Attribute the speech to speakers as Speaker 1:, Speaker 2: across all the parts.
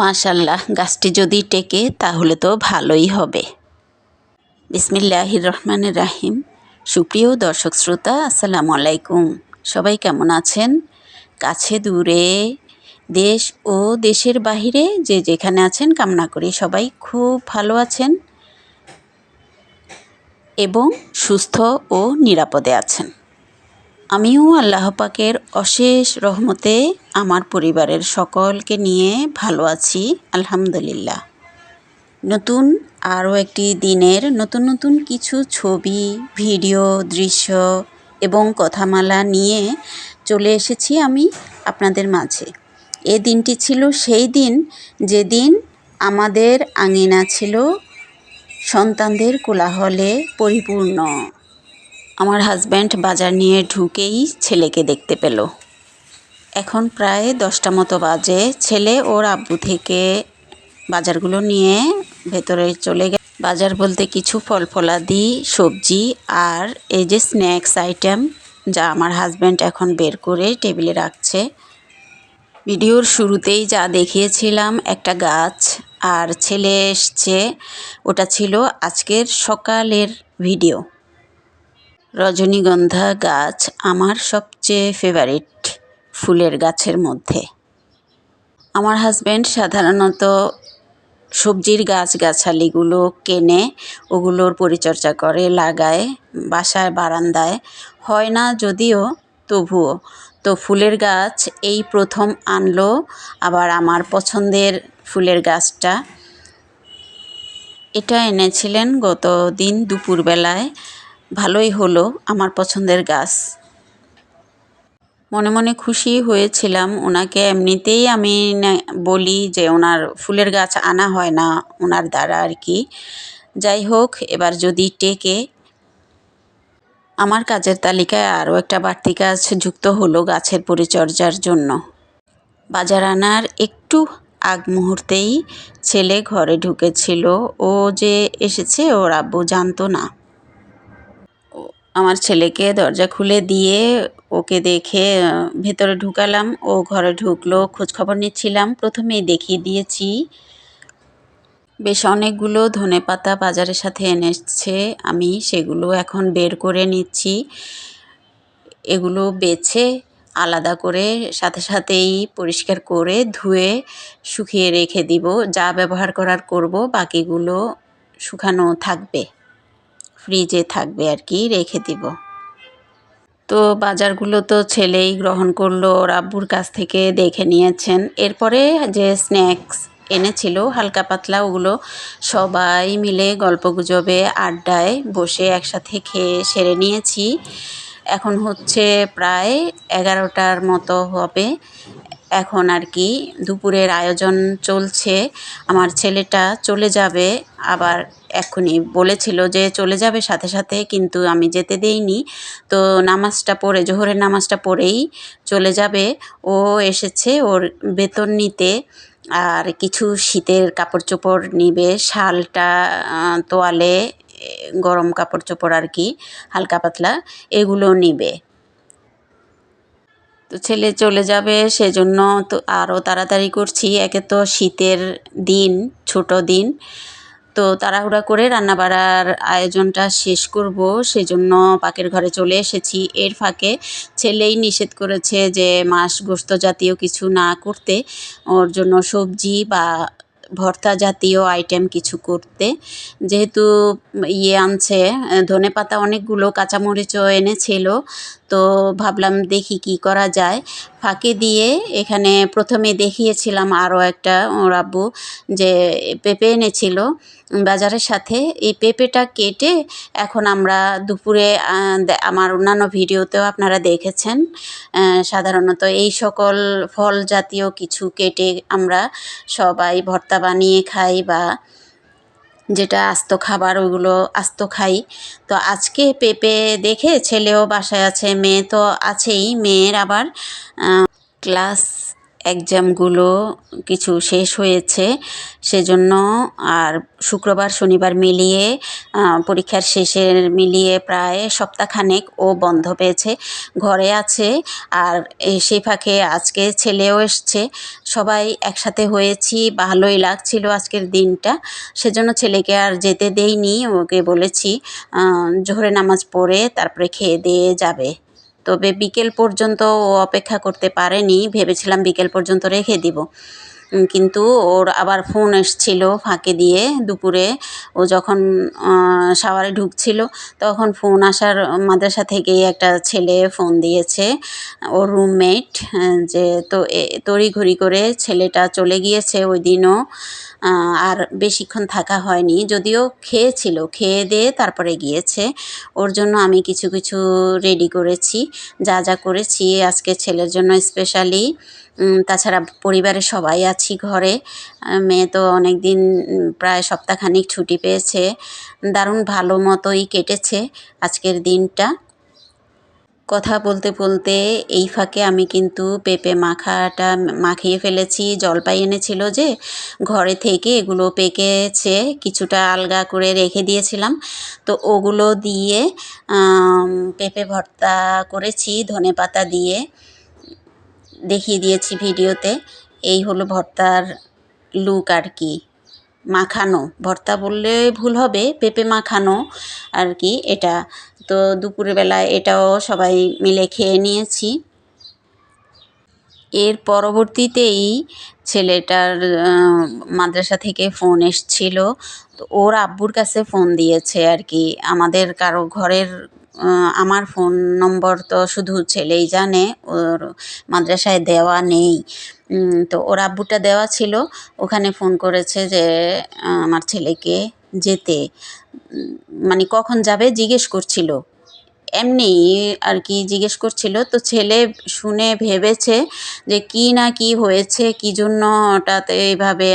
Speaker 1: মাশাল্লাহ গাছটি যদি টেকে তাহলে তো ভালোই হবে। বিসমিল্লাহির রহমানির রাহিম সুপ্রিয় দর্শক শ্রোতা, আসসালামু আলাইকুম। সবাই কেমন আছেন? কাছে দূরে, দেশ ও দেশের বাহিরে যে যেখানে আছেন, কামনা করি সবাই খুব ভালো আছেন এবং সুস্থ ও নিরাপদে আছেন। আমিও আল্লাহ পাকের অশেষ রহমতে আমার পরিবারের সকলকে নিয়ে ভালো আছি, আলহামদুলিল্লাহ। নতুন আরও একটি দিনের নতুন নতুন কিছু ছবি, ভিডিও, দৃশ্য এবং কথামালা নিয়ে চলে এসেছি আমি আপনাদের মাঝে। এ দিনটি ছিল সেই দিন যেদিন আমাদের আঙিনা ছিল সন্তানদের কোলাহলে পরিপূর্ণ। আমার হাজব্যান্ড বাজার নিয়ে ঢুকেই ছেলেকে দেখতে পেল। এখন প্রায় দশটা মতো বাজে। ছেলে ওর আব্বু থেকে বাজারগুলো নিয়ে ভেতরে চলে গে, বাজার বলতে কিছু ফল ফলাদি সবজি আর এই যে স্ন্যাক্স আইটেম যা আমার হাজব্যান্ড এখন বের করে টেবিলে রাখছে। ভিডিওর শুরুতেই যা দেখিয়েছিলাম, একটা গাছ আর ছেলে এসছে। ওটা ছিল আজকের সকালের ভিডিও রজনীগন্ধা গাছ আমার সবচেয়ে ফেভারিট ফুলের গাছের মধ্যে। আমার হাজব্যান্ড সাধারণত সবজির গাছগাছালিগুলো কেনে, ওগুলোর পরিচর্যা করে, লাগায় বাসায় বারান্দায়। হয় না যদিও, তবুও। তো ফুলের গাছ এই প্রথম আনলো, আবার আমার পছন্দের ফুলের গাছটা। এটা এনেছিলেন গত দিন দুপুরবেলায়। ভালোই হলো আমার পছন্দের গাছ। মনে মনে খুশি হয়েছিলাম। ওনাকে এমনিতেই আমি বলি যে ওনার ফুলের গাছ আনা হয় না, ওনার দ্বারা আর কি। যাই হোক, এবার যদি টেকে, আমার কাজের তালিকায় আরও একটা বাড়তি কাজ যুক্ত হলো গাছের পরিচর্যার জন্য। বাজার আনার একটু আগ মুহূর্তেই ছেলে ঘরে ঢুকেছিল। ও যে এসেছে, ওর আব্বু জানতো না। আমার ছেলেকে দরজা খুলে দিয়ে ওকে দেখে ভেতরে ঢুকালাম। ও ঘরে ঢুকলো, খোঁজখবর নিচ্ছিলাম। প্রথমেই দেখিয়ে দিয়েছি, বেশ অনেকগুলো ধনে পাতা বাজারের সাথে এনেছে আমি, সেগুলো এখন বের করে নিচ্ছি। এগুলো বেছে আলাদা করে সাথে সাথেই পরিষ্কার করে ধুয়ে শুকিয়ে রেখে দিব। যা ব্যবহার করার করব, বাকিগুলো শুকানো থাকবে। ফ্রিজে থাকবে আর কি, রেখে দিব। তো বাজারগুলো তো ছেলেই গ্রহণ করল, ওর আব্বুর কাছ থেকে দেখে নিয়েছেন। এরপরে যে স্ন্যাক্স এনেছিল, হালকা পাতলা, ওগুলো সবাই মিলে গল্পগুজবে আড্ডায় বসে একসাথে খেয়ে সেরে নিয়েছি। এখন হচ্ছে প্রায় এগারোটার মতো হবে। এখন আর কি দুপুরের আয়োজন চলছে। আমার ছেলেটা চলে যাবে, আবার এক্ষুনি বলেছিল যে চলে যাবে সাথে সাথে, কিন্তু আমি যেতে দেইনি। তো নামাজটা পড়ে, জোহরের নামাজটা পড়েই চলে যাবে। ও এসেছে ওর বেতন নিতে, আর কিছু শীতের কাপড় চোপড় নিবে, শালটা তোয়ালে গরম কাপড় চোপড় আর কি, হালকা পাতলা, এগুলো নিবে। তো ছেলে চলে যাবে, সেজন্য তো আরও তাড়াতাড়ি করছি। একে তো শীতের দিন, ছোট দিন। তো তাড়াহুড়া করে রান্নাবাড়ার আয়োজনটা শেষ করব, সেজন্য পাকের ঘরে চলে এসেছি। এর ফাঁকে ছেলেই নিষেধ করেছে যে মাছ গোস্ত জাতীয় কিছু না করতে। ওর জন্য সবজি বা ভর্তা জাতীয় আইটেম কিছু করতে। যেহেতু ইয়ে আনছে, ধনে পাতা অনেকগুলো কাঁচামরিচও এনেছিল, তো ভাবলাম দেখি কি করা যায়। ফাঁকে দিয়ে এখানে প্রথমে দেখিয়েছিলাম আরও একটা ওর আব্বু যে পেঁপে এনেছিল বাজারের সাথে। এই পেঁপেটা কেটে এখন আমরা দুপুরে আমার অন্যান্য ভিডিওতেও আপনারা দেখেছেন সাধারণত এই সকল ফল জাতীয় কিছু কেটে আমরা সবাই ভর্তা বানিয়ে খাই বা যেটা আস্ত খাবার ওগুলো আস্ত খাই। তো আজকে পেঁপে দেখে ছেলেও বাসায় আছে, মেয়ে তো আছেই। মেয়ের আবার ক্লাস এক্সামগুলো কিছু শেষ হয়েছে। সেজন্য আর শুক্রবার, শনিবার মিলিয়ে পরীক্ষার শেষে মিলিয়ে প্রায় সপ্তাহখানেক ও বন্ধ পেয়েছে। ঘরে আছে আর সেই ফাঁকে আজকে ছেলেও এসছে। সবাই একসাথে হয়েছি, ভালোই লাগছিল আজকের দিনটা। সেজন্য ছেলেকে আর যেতে দেইনি, ওকে বলেছি জোহরে নামাজ পড়ে তারপরে খেয়ে দিয়ে যাবে। তবে বিকেল পর্যন্ত ও অপেক্ষা করতে পারেনি। ভেবেছিলাম বিকেল পর্যন্ত রেখে দিব। কিন্তু ওর আবার ফোন এসছিল ফাঁকে দিয়ে দুপুরে। ও যখন শাওয়ারে ঢুকছিল, তখন ফোন আসার মাদ্রাসা থেকেই একটা ছেলে ফোন দিয়েছে, ওর রুমমেট যে তো তড়িঘড়ি করে ছেলেটা চলে গিয়েছে ওই দিনও আর বেশিক্ষণ থাকা হয়নি, যদিও খেয়েছিল, খেয়ে দিয়ে তারপরে গিয়েছে। ওর জন্য আমি কিছু কিছু রেডি করেছি, যা যা করেছি। আজকে ছেলের জন্য স্পেশালি তাছাড়া পরিবারের সবাই আছি ঘরে। মেয়ে তো অনেক দিন প্রায় সপ্তাহখানিক ছুটি পেয়েছে। দারুণ ভালো মতোই কেটেছে আজকের দিনটা। কথা বলতে বলতে এই ফাঁকে আমি কিন্তু পেঁপে মাখাটা মাখিয়ে ফেলেছি। জলপাই এনেছিল যে, ঘরে থেকে এগুলো পেকেছে, কিছুটা আলগা করে রেখে দিয়েছিলাম। তো ওগুলো দিয়ে পেঁপে ভর্তা করেছি ধনে পাতা দিয়ে। দেখিয়ে দিয়েছি ভিডিওতে, এই হলো ভর্তার লুক আর কি। মাখানো, ভর্তা বললে ভুল হবে, পেঁপে মাখানো আর কি এটা। তো দুপুরবেলা এটাও সবাই মিলে খেয়ে নিয়েছি। এর পরবর্তীতেই ছেলেটার মাদ্রাসা থেকে ফোন এসছিল। তো ওর আব্বুর কাছে ফোন দিয়েছে আর কি। আমাদের কারও ঘরের আমার ফোন নম্বর তো শুধু ছেলেই জানে, ওর মাদ্রাসায় দেওয়া নেই। তো ওর আব্বুটা দেওয়া ছিল, ওখানে ফোন করেছে যে আমার ছেলেকে যেতে। মানে কখন যাবে জিজ্ঞেস করছিল। এমনি আর কি জিজ্ঞেস করছিল। তো ছেলে শুনে ভেবেছে যে কি না কি হয়েছে, কী জন্য হঠাৎ এইভাবে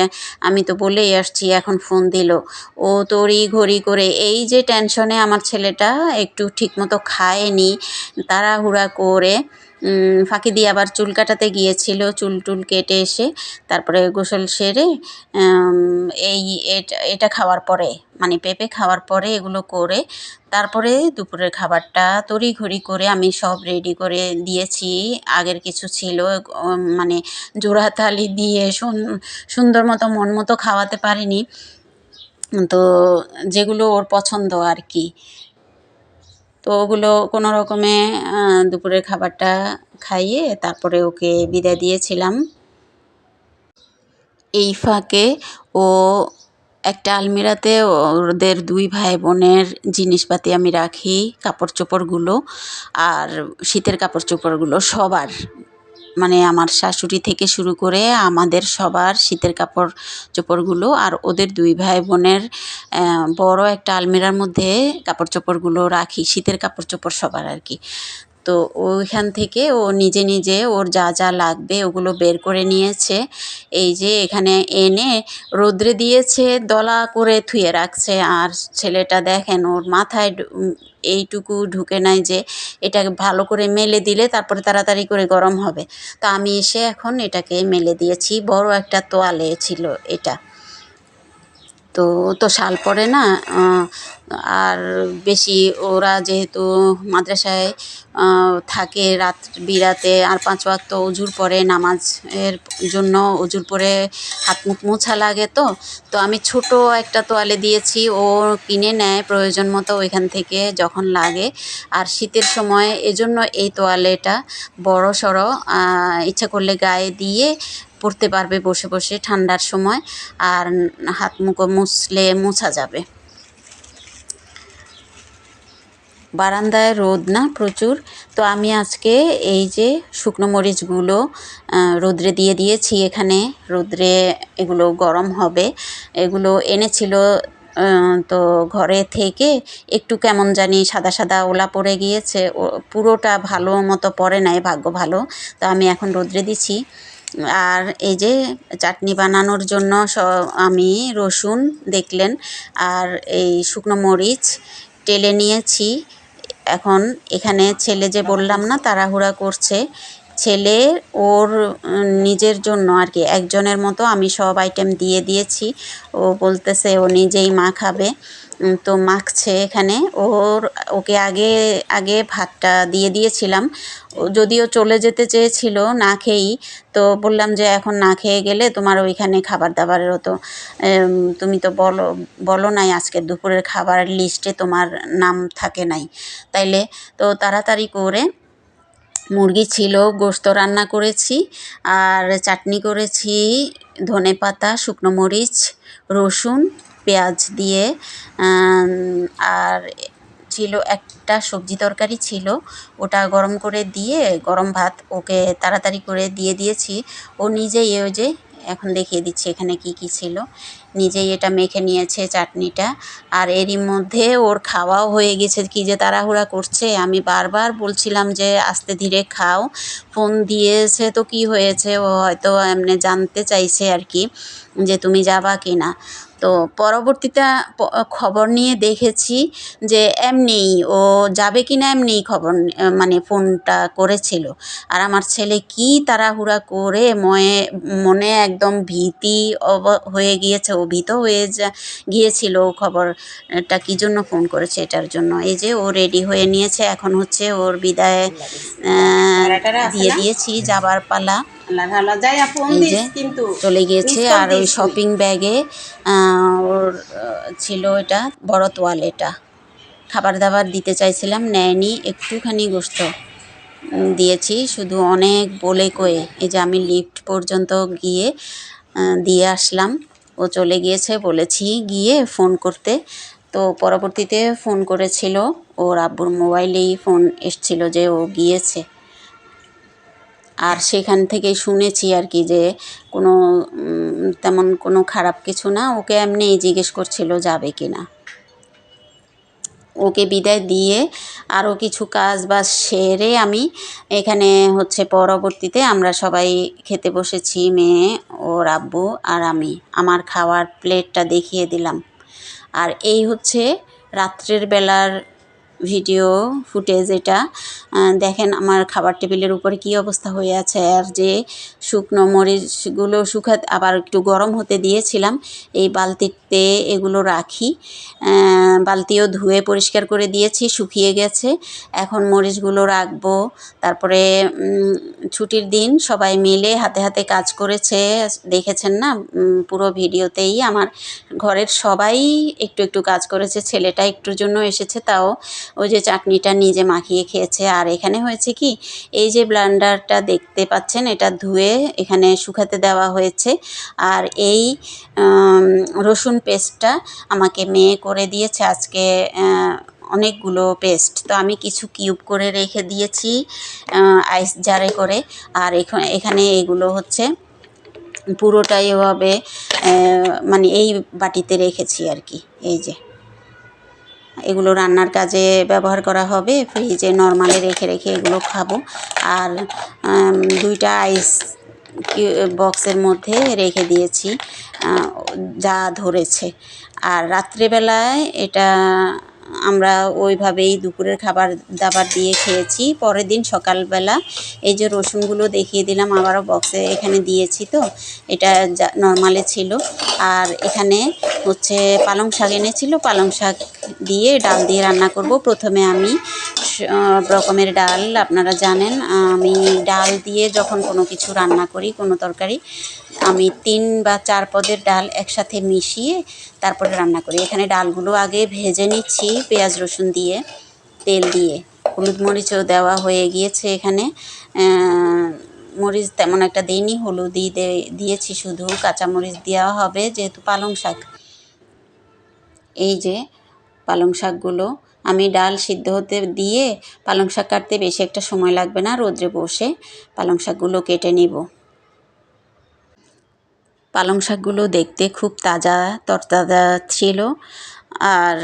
Speaker 1: আমি তো বলেই আসছি, এখন ফোন দিল। ও তড়ি ঘড়ি করে, এই যে টেনশনে আমার ছেলেটা একটু ঠিকমতো খায়নি, তাড়াহুড়া করে ফাঁকি দিয়ে আবার চুল কাটাতে গিয়েছিল, চুল টুল কেটে এসে তারপরে গোসল সেরে এই এটা এটা খাওয়ার পরে মানে পেঁপে খাওয়ার পরে এগুলো করে তারপরে দুপুরের খাবারটা তড়িঘড়ি করে আমি সব রেডি করে দিয়েছি। আগের কিছু ছিল মানে জোড়াতালি দিয়ে সুন্দর মতো, মন মতো খাওয়াতে পারিনি। তো যেগুলো ওর পছন্দ আর কি। তো ওগুলো কোনো রকমে দুপুরের খাবারটা খাইয়ে তারপরে ওকে বিদায় দিয়েছিলাম। এই ফাঁকে ও একটা আলমিরাতে ওদের দুই ভাই বোনের জিনিসপাতি আমি রাখি কাপড় চোপড়গুলো আর শীতের কাপড় চোপড়গুলো সবার মানে আমার শাশুড়ি থেকে শুরু করে আমাদের সবার শীতের কাপড় চোপড়গুলো আর ওদের দুই ভাই বোনের বড় একটা আলমিরার মধ্যে কাপড় চোপড়গুলো রাখি, শীতের কাপড় চোপড় সবার আর কি। তো ওইখান থেকে ও নিজে নিজে ওর যা যা লাগবে ওগুলো বের করে নিয়েছে। এই যে এখানে এনে রোদ্রে দিয়েছে, দলা করে থুয়ে রাখছে। আর ছেলেটা দেখেন ওর মাথায় এইটুকু ঢুকে নাই যে এটাকে ভালো করে মেলে দিলে তারপরে তাড়াতাড়ি করে গরম হবে। তো আমি এসে এখন এটাকে মেলে দিয়েছি। বড় একটা তোয়ালে ছিল এটা। তো তো শাল পরে না আর বেশি ওরা যেহেতু মাদ্রাসায় থাকে রাত, বিরাতে, আর পাঁচ ওয়াক্ত অজুর পরে নামাজের জন্য অজুর পরে হাত মুখ মোছা লাগে তো। তো আমি ছোট একটা তোয়ালে দিয়েছি, ও কিনে নেয় প্রয়োজন মতো ওইখান থেকে যখন লাগে। আর শীতের সময় এজন্য এই তোয়ালেটা বড় সড়ো ইচ্ছা করলে গায়ে দিয়ে পড়তে পারবে বসে বসে ঠান্ডার সময় আর হাত মুখো মুছলে মোছা যাবে। বারান্দায় রোদ না প্রচুর। তো আমি আজকে এই যে শুকনো মরিচগুলো রোদ্রে দিয়ে দিয়েছি, এখানে রোদ্রে এগুলো গরম হবে। এগুলো এনেছিল তো ঘরে থেকে একটু কেমন জানি সাদা সাদা ওলা পড়ে গিয়েছে। পুরোটা ভালো মতো পড়ে নাই, ভাগ্য ভালো। তো আমি এখন রোদ্রে দিচ্ছি আর এই যে চাটনি বানানোর জন্য স, আমি রসুন দেখলেন আর এই শুকনো মরিচ টেলে নিয়েছি। এখন এখানে ছেলে যে বললাম না, তাড়াহুড়া করছে। ছেলে ওর নিজের জন্য আর কি, একজনের মতো আমি সব আইটেম দিয়ে দিয়েছি। ও বলতেছে ও নিজেই মা খাবে। তো মাখছে এখানে। ওর, ওকে আগে আগে ভাতটা দিয়ে দিয়েছিলাম। ও যদিও চলে যেতে চেয়েছিল না খেয়েই, তো বললাম যে এখন না খেয়ে গেলে তোমার ওইখানে খাবার দাবারেরও তো তুমি তো বলো বলো নাই আজকে দুপুরের খাবার লিস্টে তোমার নাম থাকে নাই। তাইলে তো তাড়াতাড়ি করে মুরগি ছিল, গোস্ত রান্না করেছি, আর চাটনি করেছি ধনে পাতা শুকনো মরিচ, রসুন পেঁয়াজ দিয়ে আর ছিল একটা সবজি তরকারি ছিল, ওটা গরম করে দিয়ে, গরম ভাত ওকে তাড়াতাড়ি করে দিয়ে দিয়েছি। ও নিজেই ওই যে এখন দেখিয়ে দিচ্ছি এখানে কি কি ছিল। নিজেই এটা মেখে নিয়েছে চাটনিটা, আর এরই মধ্যে ওর খাওয়াও হয়ে গেছে কি যে তাড়াহুড়া করছে। আমি বারবার বলছিলাম যে আস্তে ধীরে খাও। ফোন দিয়েছে তো কি হয়েছে, ও হয়তো এমনি জানতে চাইছে আর কি যে তুমি যাবা কি না তো পরবর্তীতে খবর নিয়ে দেখেছি যে এমনিই ও যাবে কি না এমনিই খবর মানে ফোনটা করেছিল। আর আমার ছেলে কি তাড়াহুড়া করে ময়ে মনে একদম ভীতি অব- হয়ে গিয়েছে ও ভীত হয়ে যা গিয়েছিল ও খবরটা কী জন্য ফোন করেছে এটার জন্য। এই যে ও রেডি হয়ে নিয়েছে এখন হচ্ছে ওর বিদায় দিয়ে দিয়েছি যাবার পালা। এই যে চলে গিয়েছে আর ওই শপিং ব্যাগে ওর ছিল এটা বড় তোয়াল এটা খাবার দাবার দিতে চাইছিলাম নেয়নি একটুখানি গোস্ত দিয়েছি শুধু অনেক বলে কয়ে। এই যে আমি লিফট পর্যন্ত গিয়ে দিয়ে আসলাম। ও চলে গিয়েছে বলেছি গিয়ে ফোন করতে। তো পরবর্তীতে ফোন করেছিল ওর আব্বুর মোবাইলেই ফোন এসছিল যে ও গিয়েছে। আর সেখান থেকেই শুনেছি আর কি যে কোনো তেমন কোনো খারাপ কিছু না। ওকে এমনিই জিজ্ঞেস করছিল যাবে কি না। ওকে বিদায় দিয়ে আরও কিছু কাজ বাজ সেরে আমি এখানে হচ্ছে পরবর্তীতে আমরা সবাই খেতে বসেছি, মেয়ে, ওর আব্বু আর আমি। আমার খাওয়ার প্লেটটা দেখিয়ে দিলাম। আর এই হচ্ছে রাত্রের বেলার ভিডিও ফুটেজ এটা। দেখেন আমার খাবার টেবিলের উপরে কী অবস্থা হয়ে আছে। আর যে শুকনো মরিচগুলো শুকা আবার একটু গরম হতে দিয়েছিলাম, এই বালতিতে এগুলো রাখি। বালতিও ধুয়ে পরিষ্কার করে দিয়েছি, শুকিয়ে গেছে। এখন মরিচগুলো রাখব। তারপরে ছুটির দিন সবাই মিলে হাতে হাতে কাজ করেছে। দেখেছেন না? পুরো ভিডিওতেই আমার ঘরের সবাই একটু একটু কাজ করেছে। ছেলেটা একটুর জন্য এসেছে, তাও ওই যে চাটনিটা নিজে মাখিয়ে খেয়েছে। আর এখানে হয়েছে কি, এই যে ব্লান্ডারটা দেখতে পাচ্ছেন, এটা ধুয়ে এখানে শুকাতে দেওয়া হয়েছে। আর এই রসুন পেস্টটা আমাকে মেয়ে করে দিয়েছে আজকে অনেকগুলো পেস্ট। তো আমি কিছু কিউব করে রেখে দিয়েছি আইস জারে করে। আর এখানে এগুলো হচ্ছে, পুরোটাই এভাবে মানে এই বাটিতে রেখেছি আর কি, এই যে। এগুলো রান্নার কাজে ব্যবহার করা হবে। ফ্রিজে নর্মালে রেখে রেখে এগুলো খাব। আর দুইটা আইস বক্সের মধ্যে রেখে দিয়েছি যা ধরেছে। আর রাত্রেবেলায় এটা আমরা ওইভাবেই দুপুরের খাবার দাবার দিয়ে খেয়েছি। পরের দিন সকালবেলা এই যে রসুনগুলো দেখিয়ে দিলাম, আবারও বক্সে এখানে দিয়েছি তো, এটা যা নর্মালে ছিল। আর এখানে হচ্ছে পালং শাক এনেছিল, পালং শাক দিয়ে ডাল দিয়ে রান্না করব। প্রথমে আমি রকমের ডাল, আপনারা জানেন, আমি ডাল দিয়ে যখন কোনো কিছু রান্না করি, কোনো তরকারি, আমি তিন বা চার পদের ডাল একসাথে মিশিয়ে তারপরে রান্না করি। এখানে ডালগুলো আগে ভেজে নিচ্ছি, পেঁয়াজ রসুন দিয়ে, তেল দিয়ে। হলুদ মরিচও দেওয়া হয়ে গিয়েছে এখানে। মরিচ তেমন একটা দিইনি, হলুদই দিয়েছি শুধু কাঁচা মরিচ দেওয়া হবে, যেহেতু পালং শাক। এই যে পালং শাকগুলো আমি ডাল সিদ্ধ হতে দিয়ে পালং শাক কাটতে বেশি একটা সময় লাগবে না, রোদ্রে বসে পালং শাকগুলো কেটে নিব। পালং শাকগুলো দেখতে খুব তাজা, তরতাজা ছিল আর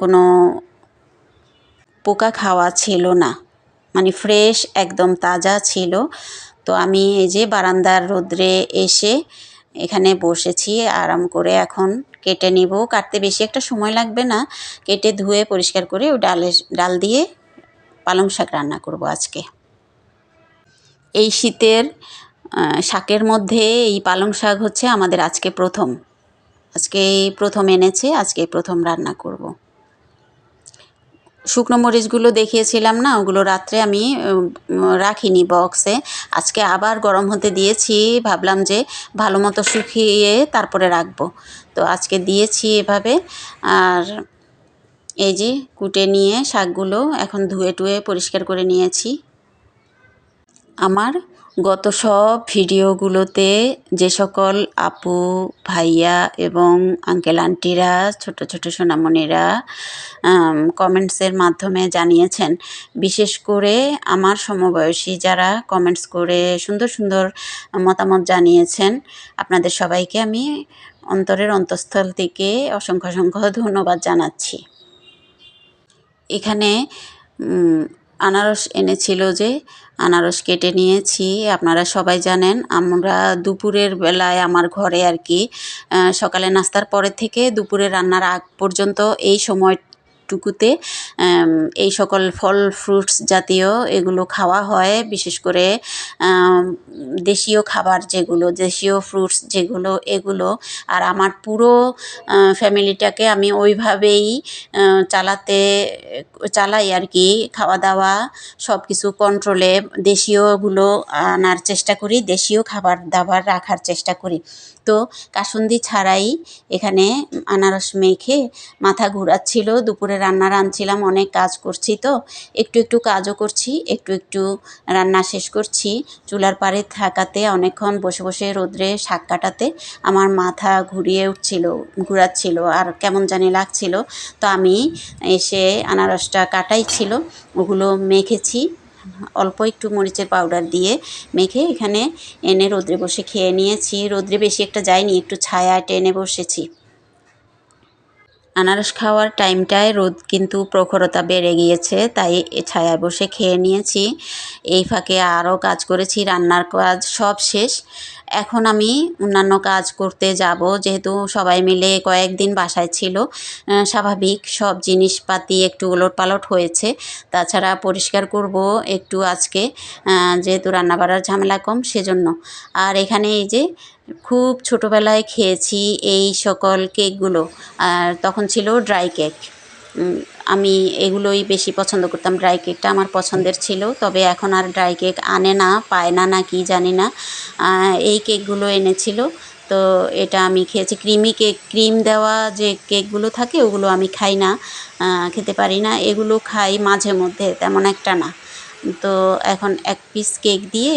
Speaker 1: কোনো পোকা খাওয়া ছিল না। মানে ফ্রেশ, একদম তাজা ছিল। তো আমি এই যে বারান্দার রোদ্রে এসে এখানে বসেছি, আরাম করে এখন কেটে নিব। কাটতে বেশি একটা সময় লাগবে না। কেটে ধুয়ে পরিষ্কার করে ওই ডালে, ডাল দিয়ে পালং শাক রান্না করব আজকে। এই শীতের শাকের মধ্যে এই পালং শাক হচ্ছে আমাদের আজকে প্রথম। আজকে প্রথম এনেছে, আজকে প্রথম রান্না করব। শুকনো মরিচগুলো দেখিয়েছিলাম না, ওগুলো রাত্রে আমি রাখিনি বক্সে আজকে আবার গরম হতে দিয়েছি, ভাবলাম যে ভালো মতো শুকিয়ে তারপরে রাখব। তো আজকে দিয়েছি এভাবে, আর এই যে কুটে নিয়ে শাকগুলো এখন ধুয়ে টুয়ে পরিষ্কার করে নিয়েছি। আমার গত সব ভিডিওগুলোতে যে সকল আপু, ভাইয়া এবং আঙ্কেল, আন্টিরা, ছোট ছোট সোনামণিরা কমেন্টসের মাধ্যমে জানিয়েছেন, বিশেষ করে আমার সমবয়সী যারা কমেন্টস করে সুন্দর সুন্দর মতামত জানিয়েছেন, আপনাদের সবাইকে আমি অন্তরের অন্তঃস্থল থেকে অসংখ্য অসংখ্য ধন্যবাদ জানাচ্ছি। এখানে আনারস এনেছিল যে আনারস কেটে নিয়েছি। আপনারা সবাই জানেন, আমরা দুপুরের বেলায় আমার ঘরে আর কি সকালে নাস্তার পরে থেকে দুপুরে রান্নার আগ পর্যন্ত এই সময়টুকুতে আম, এই সকল ফল ফ্রুটস জাতীয় এগুলো খাওয়া হয়। বিশেষ করে দেশীয় খাবার যেগুলো দেশীয় ফ্রুটস যেগুলো এগুলো। আর আমার পুরো ফ্যামিলিটাকে আমি ওইভাবেই চালাতে চালাই আর কি। খাওয়া দাওয়া সব কিছু কন্ট্রোলে দেশীয়গুলো আনার চেষ্টা করি দেশীয় খাবার দাবার রাখার চেষ্টা করি। তো কাসুন্দি ছাড়াই এখানে আনারস মেখে মাথা ঘুরাচ্ছিল দুপুরে রান্না রাঁধছিলাম, অনেক কাজ করছি তো। একটু একটু কাজও করছি, একটু একটু রান্না শেষ করছি। চুলার পাড়ে থাকাতে অনেকক্ষণ বসে বসে রোদ্রে শাক কাটাতে আমার মাথা ঘুরিয়ে উঠছিল, ঘুরাচ্ছিল আর কেমন জানি লাগছিল। তো আমি এসে আনারসটা কাটাই ছিল, ওগুলো মেখেছি। অল্প একটু মরিচের পাউডার দিয়ে মেখে এখানে এনে রোদ্রে বসে খেয়ে নিয়েছি। রোদ্রে বেশি একটা যায়নি, একটু ছায়া টেনে বসেছি। আনারস খাওয়ার টাইমটায় রোদ কিন্তু প্রখরতা বেড়ে গিয়েছে, তাই ছায়ায় বসে খেয়ে নিয়েছি। এই ফাঁকে আরও কাজ করেছি, রান্নার কাজ সব শেষ। এখন আমি অন্যান্য কাজ করতে যাব। যেহেতু সবাই মিলে কয়েকদিন বাসায় ছিল স্বাভাবিক সব জিনিসপাতি একটু ওলট পালট হয়েছে। তাছাড়া পরিষ্কার করব একটু আজকে যেহেতু রান্না বাড়ার ঝামেলা কম সেজন্য। আর এখানে এই যে খুব ছোটোবেলায় খেয়েছি এই সকল কেকগুলো, আর তখন ছিল ড্রাই কেক। আমি এগুলোই বেশি পছন্দ করতাম ড্রাই কেকটা আমার পছন্দের ছিল। তবে এখন আর ড্রাই কেক আনে না, পায় না না কি জানি না। এই কেকগুলো এনেছিল। তো এটা আমি খেয়েছি। ক্রিমি কেক ক্রিম দেওয়া যে কেকগুলো থাকে, ওগুলো আমি খাই না খেতে পারি না। এগুলো খাই মাঝে মধ্যে, তেমন একটা না। তো এখন এক পিস কেক দিয়ে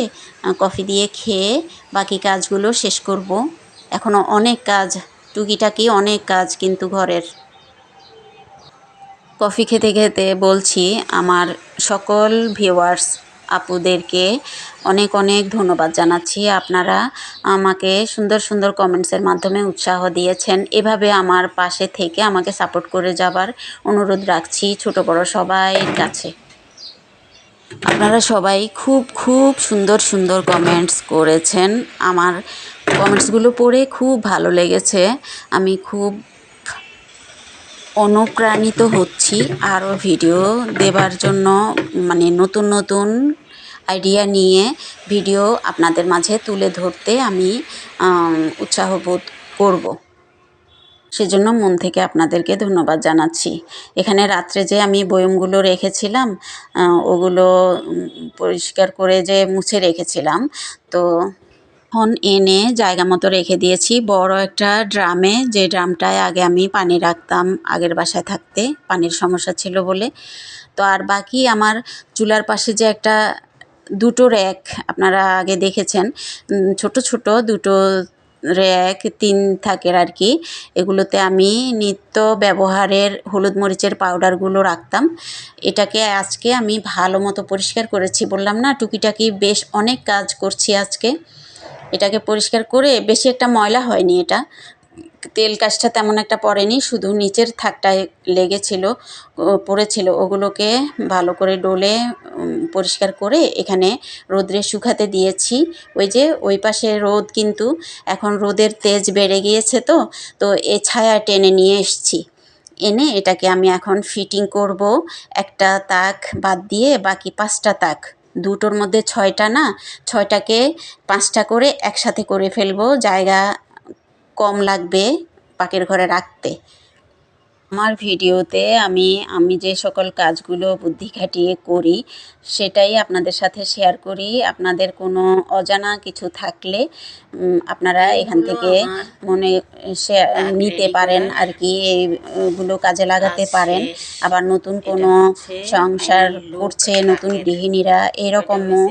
Speaker 1: কফি দিয়ে খেয়ে বাকি কাজগুলো শেষ করব। এখনও অনেক কাজ, টুকিটাকি অনেক কাজ কিন্তু ঘরের। কফি খেতে খেতে বলছি, আমার সকল ভিউয়ার্স, আপুদেরকে অনেক অনেক ধন্যবাদ জানাচ্ছি। আপনারা আমাকে সুন্দর সুন্দর কমেন্টসের মাধ্যমে উৎসাহ দিয়েছেন। এভাবে আমার পাশে থেকে আমাকে সাপোর্ট করে যাবার অনুরোধ রাখছি ছোট বড় সবাইয়ের কাছে। আপনারা সবাই খুব খুব সুন্দর সুন্দর কমেন্টস করেছেন। আমার কমেন্টসগুলো পড়ে খুব ভালো লেগেছে। আমি খুব অনুপ্রাণিত হচ্ছি আরও ভিডিও দেবার জন্য মানে নতুন নতুন আইডিয়া নিয়ে ভিডিও আপনাদের মাঝে তুলে ধরতে আমি উৎসাহ বোধ করব। সেজন্য মন থেকে আপনাদেরকে ধন্যবাদ জানাচ্ছি। এখানে রাত্রে যে আমি বয়মগুলো রেখেছিলাম ওগুলো পরিষ্কার করে যে মুছে রেখেছিলাম, তো এখন এনে জায়গা মতো রেখে দিয়েছি। বড় একটা ড্রামে, যে ড্রামটায় আগে আমি পানি রাখতাম আগের বাসায় থাকতে, পানির সমস্যা ছিল বলে। তো আর বাকি আমার চুলার পাশে যে একটা দুটো র্যাক, আপনারা আগে দেখেছেন ছোট ছোট দুটো র্যাক, তিন থাকের আর কি, এগুলোতে আমি নিত্য ব্যবহারের হলুদ মরিচের পাউডারগুলো রাখতাম। এটাকে আজকে আমি ভালো মতো পরিষ্কার করেছি বললাম না, টুকিটাকি বেশ অনেক কাজ করছি আজকে। এটাকে পরিষ্কার করে বেশি একটা ময়লা হয়নি এটা। তেল কাজটা তেমন একটা পড়েনি, শুধু নিচের থাকটায় লেগেছিল পড়েছিল। ওগুলোকে ভালো করে ডলে পরিষ্কার করে এখানে রোদ্রে শুকাতে দিয়েছি। ওই যে ওই পাশে রোদ কিন্তু এখন রোদের তেজ বেড়ে গিয়েছে তো তো এ ছায়া টেনে নিয়ে এসছি। এনে এটাকে আমি এখন ফিটিং করব। একটা তাক বাদ দিয়ে বাকি পাঁচটা তাক। দুটোর মধ্যে ছয়টা না, ছয়টাকে পাঁচটা করে একসাথে করে ফেলব, জায়গা কম লাগবে পাকের ঘরে রাখতে। আমার ভিডিওতে আমি আমি যে সকল কাজগুলো বুদ্ধি খাটিয়ে করি সেটাই আপনাদের সাথে শেয়ার করি। আপনাদের কোনো অজানা কিছু থাকলে আপনারা এখান থেকে মনে নিতে পারেন আর কি এইগুলো কাজে লাগাতে পারেন। আবার নতুন কোনো সংসার করছে নতুন গৃহিণীরা এরকমও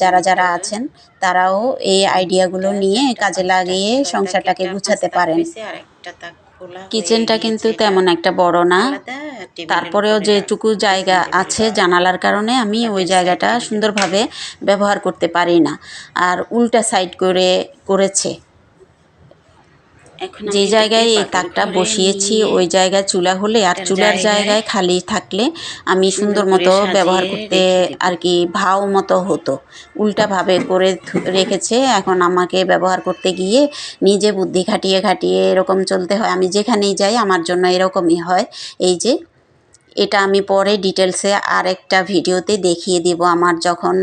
Speaker 1: যারা যারা আছেন তারাও এই আইডিয়াগুলো নিয়ে কাজে লাগিয়ে সংসারটাকে গুছাতে পারেন। কিচেনটা কিন্তু তেমন একটা বড় না। তারপরেও যেটুকু জায়গা আছে জানালার কারণে আমি ওই জায়গাটা সুন্দরভাবে ব্যবহার করতে পারি না। আর উল্টা সাইড করে করেছে। যে জায়গায় এই তাকটা বসিয়েছি ওই জায়গায় চুলা হলে আর চুলার জায়গায় খালি থাকলে আমি সুন্দর মতো ব্যবহার করতে আর কি ভাও মতো হতো। উল্টাভাবে করে রেখেছে এখন আমাকে ব্যবহার করতে গিয়ে নিজে বুদ্ধি খাটিয়ে খাটিয়ে এরকম চলতে হয়। আমি যেখানেই যাই আমার জন্য এরকমই হয়। এই যে এটা আমি পরে ডিটেলসে আরেকটা ভিডিওতে দেখিয়ে দিব। আমার যখন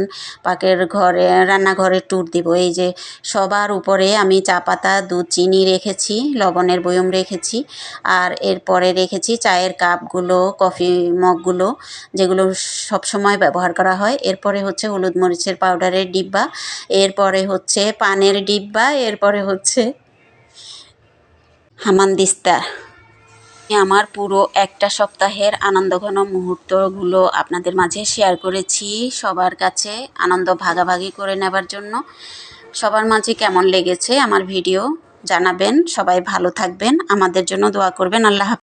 Speaker 1: পাকের ঘরে, রান্নাঘরে ট্যুর দিব। এই যে সবার উপরে আমি চা পাতা, দুধ, চিনি রেখেছি, লবণের বয়ম রেখেছি আর এরপরে রেখেছি চায়ের কাপগুলো, কফি মগগুলো যেগুলো সব সময় ব্যবহার করা হয়। এরপরে হচ্ছে হলুদ মরিচের পাউডারের ডিব্বা, এরপরে হচ্ছে পানের ডিব্বা, এরপরে হচ্ছে হামানদিস্তা আমার পুরো একটা সপ্তাহের আনন্দঘন মুহূর্তগুলো আপনাদের মাঝে শেয়ার করেছি সবার কাছে আনন্দ ভাগাভাগি করে নেবার জন্য। সবার মাঝে কেমন লেগেছে আমার ভিডিও জানাবেন। সবাই ভালো থাকবেন। আমাদের জন্য দোয়া করবেন। আল্লাহ।